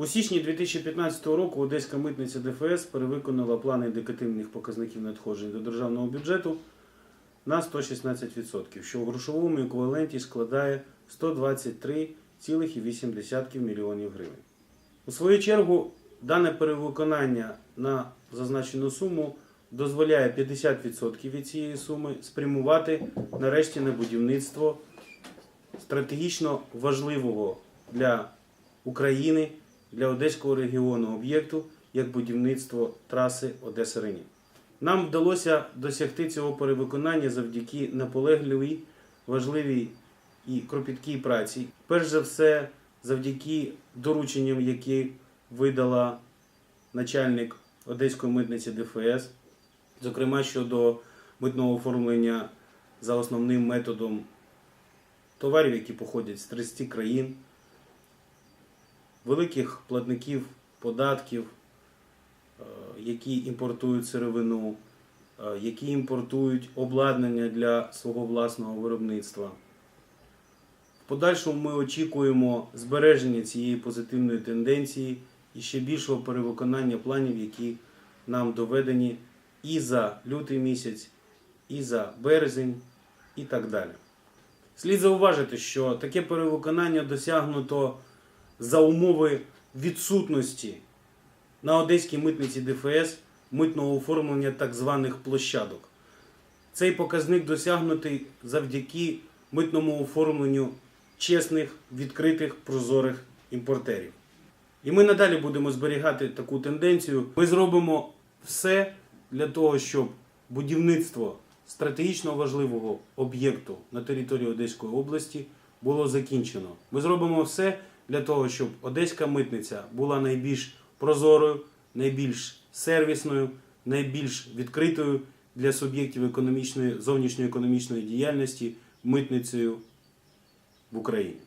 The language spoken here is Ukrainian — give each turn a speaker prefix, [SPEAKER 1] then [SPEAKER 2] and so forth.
[SPEAKER 1] У січні 2015 року Одеська митниця ДФС перевиконала плани індикативних показників надходжень до державного бюджету на 116%, що в грошовому еквіваленті складає 123,8 мільйонів гривень. У свою чергу, дане перевиконання на зазначену суму дозволяє 50% від цієї суми спрямувати нарешті на будівництво стратегічно важливого для України, для Одеського регіону об'єкту, як будівництво траси Одеса Рені. Нам вдалося досягти цього перевиконання завдяки наполегливій, важливій і кропіткій праці. Перш за все, завдяки дорученням, які видала начальник Одеської митниці ДФС, зокрема щодо митного оформлення за основним методом товарів, які походять з 30 країн, великих платників податків, е, які імпортують сировину, е, які імпортують обладнання для свого власного виробництва. В подальшому ми очікуємо збереження цієї позитивної тенденції і ще більшого перевиконання планів, які нам доведені і за лютий місяць, і за березень, і так далі. Слід зауважити, що таке перевиконання досягнуто за умови відсутності на одеській митниці ДФС митного оформлення так званих площадок. Цей показник досягнутий завдяки митному оформленню чесних, відкритих, прозорих імпортерів. І ми надалі будемо зберігати таку тенденцію. Ми зробимо все для того, щоб будівництво стратегічно важливого об'єкту на території Одеської області було закінчено. Ми зробимо все для того, щоб Одеська митниця була найбільш прозорою, найбільш сервісною, найбільш відкритою для суб'єктів економічної зовнішньоекономічної діяльності митницею в Україні.